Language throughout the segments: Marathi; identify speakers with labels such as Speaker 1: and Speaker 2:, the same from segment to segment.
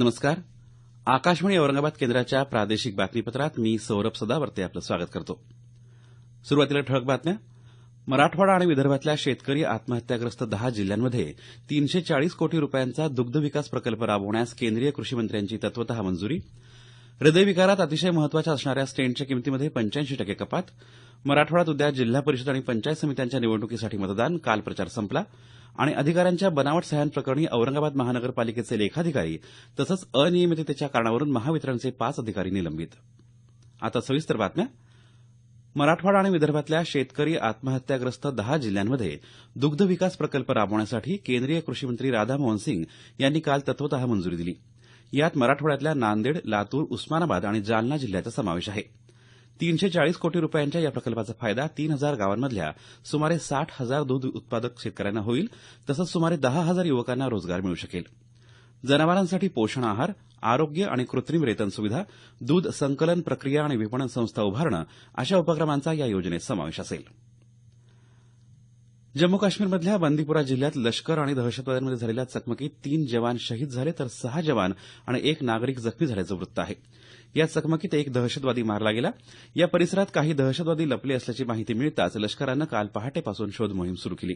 Speaker 1: नमस्कार. आकाशवाणी औरंगाबाद केंद्राच्या प्रादेशिक बातमीपत्रात मी सौरभ सदावर्ते आपलं स्वागत करतो. सुरुवातीला ठळक बातम्या. मराठवाडा आणि विदर्भातल्या शेतकरी आत्महत्याग्रस्त दहा जिल्ह्यांमध्ये तीनशे चाळीस कोटी रुपयांचा दुग्ध विकास प्रकल्प राबवण्यास केंद्रीय कृषी मंत्र्यांची मंजुरी. हृदयविकारात अतिशय महत्त्वाच्या असणाऱ्या स्टेंटच्या किमतीमध्ये पंच्याऐंशी टक्के कपात. मराठवाड्यात उद्या जिल्हा परिषद आणि पंचायत समित्यांच्या निवडणुकीसाठी मतदान. काल प्रचार संपला. आणि अधिकाऱ्यांच्या बनावट सह्यांप्रकरणी औरंगाबाद महानगरपालिकेचे लेखाधिकारी तसंच अनियमिततेच्या कारणावरून महावितरणचे पाच अधिकारी निलंबित. आता सविस्तर बातम्या. मराठवाडा आणि विदर्भातल्या शेतकरी आत्महत्याग्रस्त दहा जिल्ह्यांमध्ये दुग्ध विकास प्रकल्प राबवण्यासाठी केंद्रीय कृषीमंत्री राधामोहन सिंग यांनी काल तत्वतः मंजुरी दिली. यात मराठवाड्यातल्या नांदेड लातूर उस्मानाबाद आणि जालना जिल्ह्याचा समावेश आहे. तीनशे चाळीस कोटी रुपयांच्या या प्रकल्पाचा फायदा तीन हजार गावांमधल्या सुमारे साठ हजार दूध उत्पादक शेतकऱ्यांना होईल तसंच सुमारे दहा हजार युवकांना रोजगार मिळू शकेल. जनावरांसाठी पोषण आहार आरोग्य आणि कृत्रिम रेतन सुविधा दूध संकलन प्रक्रिया आणि विपणन संस्था उभारणं अशा उपक्रमांचा या योजनेत समावेश असेल. जम्मू काश्मीरमधल्या बंदीपुरा जिल्ह्यात लष्कर आणि दहशतवाद्यांमध्ये झालेल्या चकमकीत तीन जवान शहीद झाले तर सहा जवान आणि एक नागरिक जखमी झाल्याचं वृत्त आहे. या चकमकीत एक दहशतवादी मारला गेला. या परिसरात काही दहशतवादी लपले असल्याची माहिती मिळताच लष्करानं काल पहाटेपासून शोध मोहीम सुरू केली.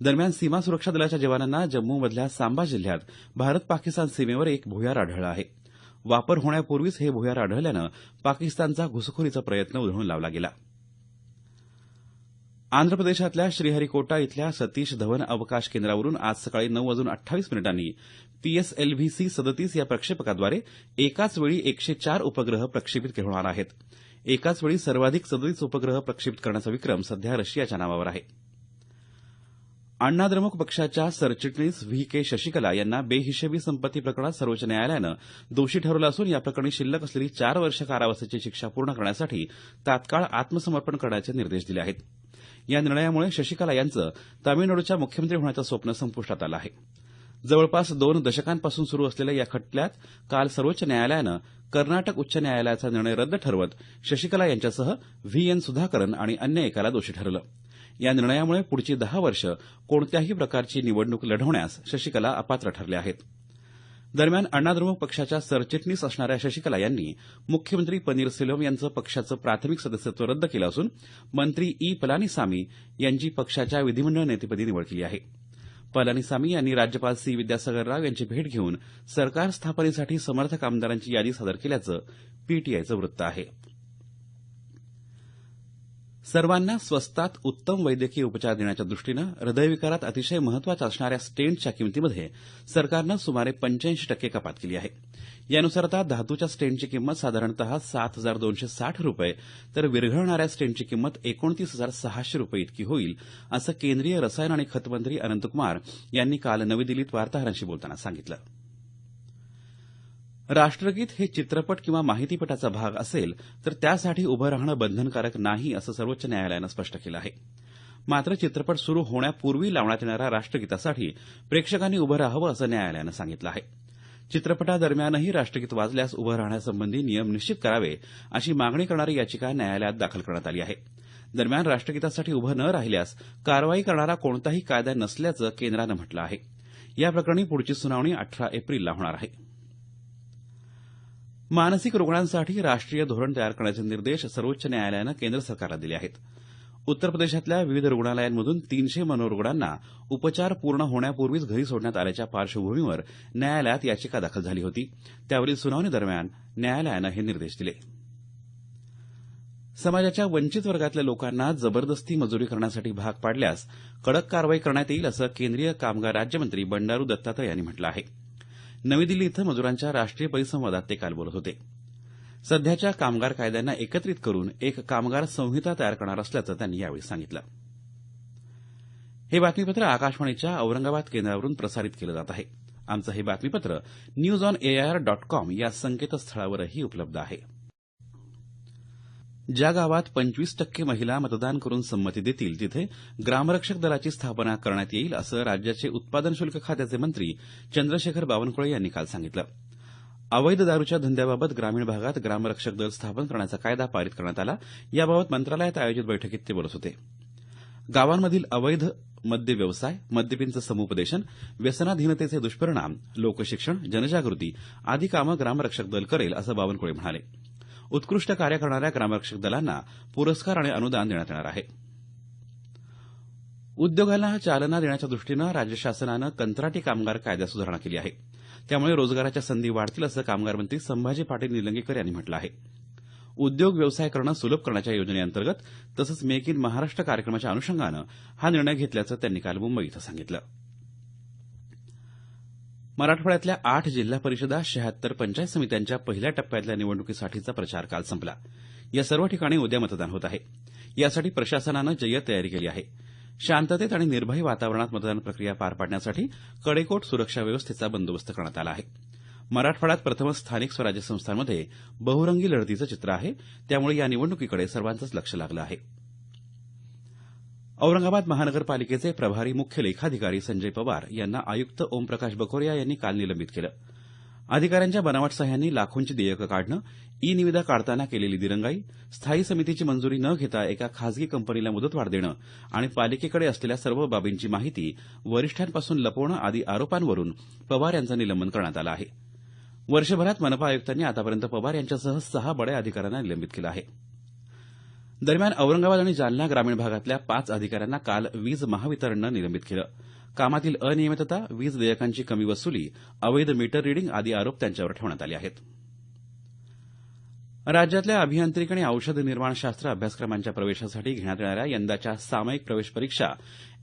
Speaker 1: दरम्यान सीमा सुरक्षा दलाच्या जवानांना जम्मूमधल्या सांबा जिल्ह्यात भारत पाकिस्तान सीमेवर एक भुयार आढळला आहे. वापर होण्यापूर्वीच हे भुयार आढळल्यानं पाकिस्तानचा घुसखोरीचा प्रयत्न उधळून लावला गेला. आंध्र प्रदेशातल्या श्रीहरिकोटा इथल्या सतीश धवन अवकाश केंद्रावरून आज सकाळी नऊ वाजून अठ्ठावीस मिनिटांनी पीएसएलव्ही सी सदतीस या प्रक्षेपकाद्वारे एकाच वेळी एकशे चार उपग्रह प्रक्षेपित होणार आहेत. एकाच वेळी सर्वाधिक सदतीस उपग्रह प्रक्षेपित करण्याचा विक्रम सध्या रशियाच्या नावावर आहे. अण्णाद्रमुक पक्षाच्या सरचिटणीस व्ही के शशिकला यांना बेहिशेबी संपत्ती प्रकरणात सर्वोच्च न्यायालयानं दोषी ठरवलं असून या प्रकरणी शिल्लक असलेली चार वर्ष कारावासाची शिक्षा पूर्ण करण्यासाठी तात्काळ आत्मसमर्पण करण्याचे निर्देश दिले आहेत. या निर्णयामुळे शशिकला यांचं तामिळनाडूच्या मुख्यमंत्री होण्याचं स्वप्न संपुष्टात आलं आहे. जवळपास दोन दशकांपासून सुरू असलेल्या या खटल्यात काल सर्वोच्च न्यायालयानं कर्नाटक उच्च न्यायालयाचा निर्णय रद्द ठरवत शशिकला यांच्यासह व्ही. एन. सुधाकरन आणि अन्य एकाला दोषी ठरलं. या निर्णयामुळे पुढची दहा वर्ष कोणत्याही प्रकारची निवडणूक लढवण्यास शशिकला अपात्र ठरले आहेत. दरम्यान अण्णाद्रमुक पक्षाच्या सरचिटणीस असणाऱ्या शशिकला यांनी मुख्यमंत्री पनीरसेल्वम यांचं पक्षाचं प्राथमिक सदस्यत्व रद्द केलं असून मंत्री ई. पलानीसामी यांची पक्षाच्या विधिमंडळ नेतेपदी निवड केली आहे. पलानीसामी यांनी राज्यपाल सी. विद्यासागर राव यांची भेट घेऊन सरकार स्थापनेसाठी समर्थक आमदारांची यादी सादर केल्याचं पीटीआयचं वृत्त आहे. सर्वांना स्वस्तात उत्तम वैद्यकीय उपचार देण्याच्या दृष्टीनं हृदयविकारात अतिशय महत्त्वाच्या असणाऱ्या स्टेंटच्या किंमतीमध्ये सरकारनं सुमारे पंच्याऐंशी टक्के कपात केली आहे. यानुसार आता धातूच्या स्टेंटची किंमत साधारणतः सात हजार दोनशे साठ रुपये तर विरघळणाऱ्या स्टेंटची किंमत एकोणतीस हजार सहाशे रुपये इतकी होईल असं केंद्रीय रसायन आणि खतमंत्री अनंतकुमार यांनी काल नवी दिल्लीत वार्ताहरांशी बोलताना सांगितलं. राष्ट्रगीत हे चित्रपट किंवा माहितीपटाचा भाग असेल तर त्यासाठी उभं राहणं बंधनकारक नाही असं सर्वोच्च न्यायालयानं स्पष्ट केलं आहे. मात्र चित्रपट सुरू होण्यापूर्वी लावण्यात येणाऱ्या राष्ट्रगीतासाठी प्रेक्षकांनी उभं राहावं असं न्यायालयानं सांगितलं आहे. चित्रपटादरम्यानही राष्ट्रगीत वाजल्यास उभं राहण्यासंबंधी नियम निश्चित करावे अशी मागणी करणारी याचिका न्यायालयात दाखल करण्यात आली आहे. दरम्यान राष्ट्रगीतासाठी उभं न राहिल्यास कारवाई करणारा कोणताही कायदा नसल्याचं केंद्रानं म्हटलं आहे. या प्रकरणी पुढची सुनावणी अठरा एप्रिलला होणार आहे. मानसिक रुग्णांसाठी राष्ट्रीय धोरण तयार करण्याचे निर्देश सर्वोच्च न्यायालयानं केंद्र सरकारला दिले आहेत. उत्तर प्रदेशातल्या विविध रुग्णालयांमधून तीनशे मनोरुग्णांना उपचार पूर्ण होण्यापूर्वीच घरी सोडण्यात आल्याच्या पार्श्वभूमीवर न्यायालयात याचिका दाखल झाली होती. त्यावरील सुनावणीदरम्यान न्यायालयानं हे निर्देश दिले. समाजाच्या वंचित वर्गातल्या लोकांना जबरदस्ती मजुरी करण्यासाठी भाग पाडल्यास कडक कारवाई करण्यात येईल असं केंद्रीय कामगार राज्यमंत्री बंडारू दत्तात्रय यांनी म्हटलं आहे. नवी दिल्ली इथं मजुरांच्या राष्ट्रीय परिसंवादात ते काल बोलत होते. सध्याच्या कामगार कायद्यांना एकत्रित करून एक कामगार संहिता तयार करणार असल्याचं त्यांनी यावेळी सांगितलं. हे बातमीपत्र आकाशवाणीच्या औरंगाबाद केंद्रावरून प्रसारित केलं जात आहे. आमचं हे बातमीपत्र news on AIR dot com या संकेतस्थळावरही उपलब्ध आहे. ज्या गावात पंचवीस टक्के महिला मतदान करून संमती देतील तिथे ग्रामरक्षक दलाची स्थापना करण्यात येईल असं राज्याचे उत्पादन शुल्क खात्याचे मंत्री चंद्रशेखर बावनकुळे यांनी काल सांगितलं. अवैध दारूच्या धंद्याबाबत ग्रामीण भागात ग्रामरक्षक दल स्थापन करण्याचा कायदा पारित करण्यात आला. याबाबत मंत्रालयात आयोजित बैठकीत ते बोलत होते. गावांमधील अवैध मद्य व्यवसाय मद्यपींचं समुपदेशन व्यसनाधीनतेचे दुष्परिणाम लोकशिक्षण जनजागृती आदी कामं ग्रामरक्षक दल करेल असं बावनकुळे म्हणाले. उत्कृष्ट कार्य करणाऱ्या ग्रामरक्षक दलांना पुरस्कार आणि अनुदान देण्यात येणार आहे. उद्योगांना चालना देण्याच्या दृष्टीनं राज्य शासनानं कंत्राटी कामगार कायद्यात सुधारणा केली आहे. त्यामुळे रोजगाराच्या संधी वाढतील असं कामगार मंत्री संभाजी पाटील निलंगेकर यांनी म्हटलं आहे. उद्योग व्यवसाय करणं सुलभ करण्याच्या योजनेअंतर्गत तसंच मेक इन महाराष्ट्र कार्यक्रमाच्या अनुषंगानं हा निर्णय घेतल्याचं त्यांनी काल मुंबई इथं सांगितलं. मराठवाड्यातल्या आठ जिल्हा परिषदा शहात्तर पंचायत समित्यांच्या पहिल्या टप्प्यातल्या निवडणुकीसाठीचा प्रचार काल संपला. या सर्व ठिकाणी उद्या मतदान होत आहे. यासाठी प्रशासनानं जय्यत तयारी केली आहे. शांततेत आणि निर्भय वातावरणात मतदान प्रक्रिया पार पाडण्यासाठी कडेकोट सुरक्षा व्यवस्थेचा बंदोबस्त करण्यात आला आहे. मराठवाड्यात प्रथमच स्थानिक स्वराज्य संस्थांमध्ये बहुरंगी लढतीचं चित्र आहे. त्यामुळे या निवडणुकीकडे सर्वांचंच लक्ष लागलं आहे. औरंगाबाद महानगरपालिकेचे प्रभारी मुख्य लेखाधिकारी संजय पवार यांना आयुक्त ओमप्रकाश बकोरिया यांनी काल निलंबित केलं. अधिकाऱ्यांच्या बनावट सह्यांनी लाखोंची देयकं काढणं ई निविदा काढताना केलेली दिरंगाई स्थायी समितीची मंजुरी न घेता एका खासगी कंपनीला मुदतवाढ देणं आणि पालिकेकडे असलेल्या सर्व बाबींची माहिती वरिष्ठांपासून लपवणं आदी आरोपांवरून पवार यांचं निलंबन करण्यात आलं आहे. वर्षभरात मनपा आयुक्तांनी आतापर्यंत पवार यांच्यासह सहा बड्या अधिकाऱ्यांना निलंबित केलं आहे. दरम्यान औरंगाबाद आणि जालना ग्रामीण भागातल्या पाच अधिकाऱ्यांना काल वीज महावितरणनं निलंबित केलं. कामातील अनियमितता वीज देयकांची कमी वसुली अवैध मीटर रिडिंग आदी आरोप त्यांच्यावर ठेवण्यात आले आहेत. राज्यातल्या अभियांत्रिकी आणि औषध निर्माणशास्त्र अभ्यासक्रमांच्या प्रवेशासाठी घेण्यात येणाऱ्या यंदाच्या सामायिक प्रवेश परीक्षा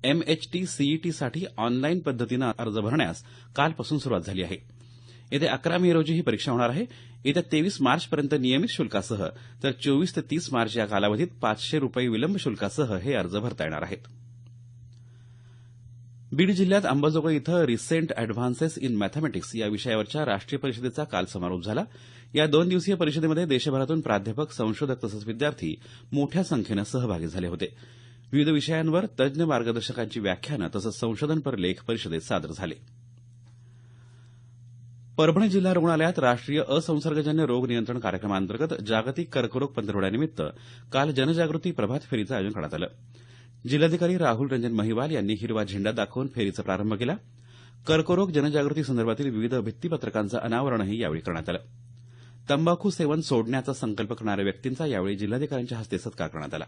Speaker 1: एमएचटी सीईटीसाठी ऑनलाईन पद्धतीनं अर्ज भरण्यास कालपासून सुरुवात झाली आहे. येत्या अकरा मे रोजी ही परीक्षा होणार आहे. येत्या तेवीस मार्चपर्यंत नियमित शुल्कासह तर चोवीस ते तीस मार्च या कालावधीत पाचशे रुपये विलंब शुल्कासह हे अर्ज भरता येणार आहेत. बीड जिल्ह्यात अंबाजोगाई इथं रिसेंट अॅडव्हान्सेस इन मॅथमॅटिक्स या विषयावरच्या राष्ट्रीय परिषदेचा काल समारोप झाला. या दोन दिवसीय परिषदेमध्ये देशभरातून प्राध्यापक संशोधक तसंच विद्यार्थी मोठ्या संख्येनं सहभागी झाले होते. विविध विषयांवर तज्ञ मार्गदर्शकांची व्याख्यानं तसंच संशोधनपर लेख परिषदेत सादर झाले. परभणी जिल्हा रुग्णालयात राष्ट्रीय असंसर्गजन्य रोग नियंत्रण कार्यक्रमांतर्गत जागतिक कर्करोग पंधरवड्यानिमित्त काल जनजागृती प्रभात फेरीचं आयोजन करण्यात आलं. जिल्हाधिकारी राहुल रंजन महिवाल यांनी हिरवा झेंडा दाखवून फेरीचा प्रारंभ केला. कर्करोग जनजागृती संदर्भातील विविध भित्तीपत्रकांचं अनावरणही यावेळी करण्यात आलं. तंबाखू सेवन सोडण्याचा संकल्प करणाऱ्या व्यक्तींचा यावेळी जिल्हाधिकाऱ्यांच्या हस्ते सत्कार करण्यात आला.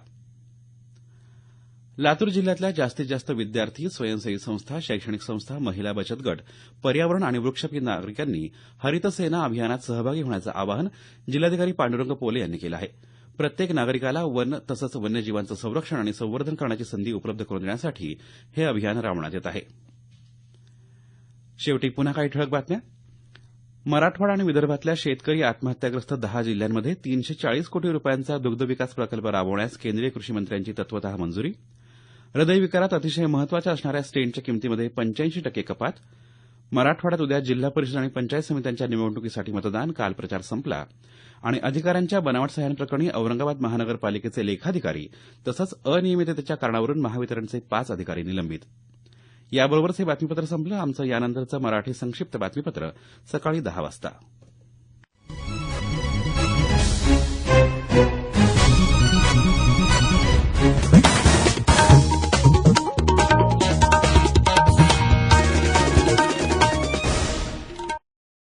Speaker 1: लातूर जिल्ह्यातल्या जास्तीत जास्त विद्यार्थी स्वयंसेवी संस्था शैक्षणिक संस्था महिला बचत गट पर्यावरण आणि वृक्षप्रिय नागरिकांनी हरित सेना अभियानात सहभागी होण्याचं आवाहन जिल्हाधिकारी पांडुरंग पोले यांनी केलं आहे. प्रत्येक नागरिकाला वन तसंच वन्यजीवांचं संरक्षण आणि संवर्धन करण्याची संधी उपलब्ध करून देण्यासाठी हे अभियान राबवण्यात येत आहे. शेवटी पुन्हा काही ठळक बातम्या. मराठवाडा आणि विदर्भातल्या शेतकरी आत्महत्याग्रस्त दहा जिल्ह्यांमध्ये तीनशे चाळीस कोटी रुपयांचा दुग्ध विकास प्रकल्प राबवण्यास केंद्रीय कृषी मंत्र्यांची तत्वतः मंजुरी. हृदयविकारात अतिशय महत्त्वाच्या असणाऱ्या स्टेंटच्या किमतीमध्ये पंच्याऐंशी टक्के कपात. मराठवाड्यात उद्या जिल्हा परिषद आणि पंचायत समित्यांच्या निवडणुकीसाठी मतदान काल प्रचार संपला. आणि अधिकाऱ्यांच्या बनावट सह्यांप्रकरणी औरंगाबाद महानगरपालिकेचे लेखाधिकारी तसंच अनियमिततेच्या कारणावरून महावितरणचे पाच अधिकारी निलंबित. याबरोबरच हे बातमीपत्र संपलं. आमचं यानंतरचं मराठी संक्षिप्त बातमीपत्र सकाळी दहा वाजता.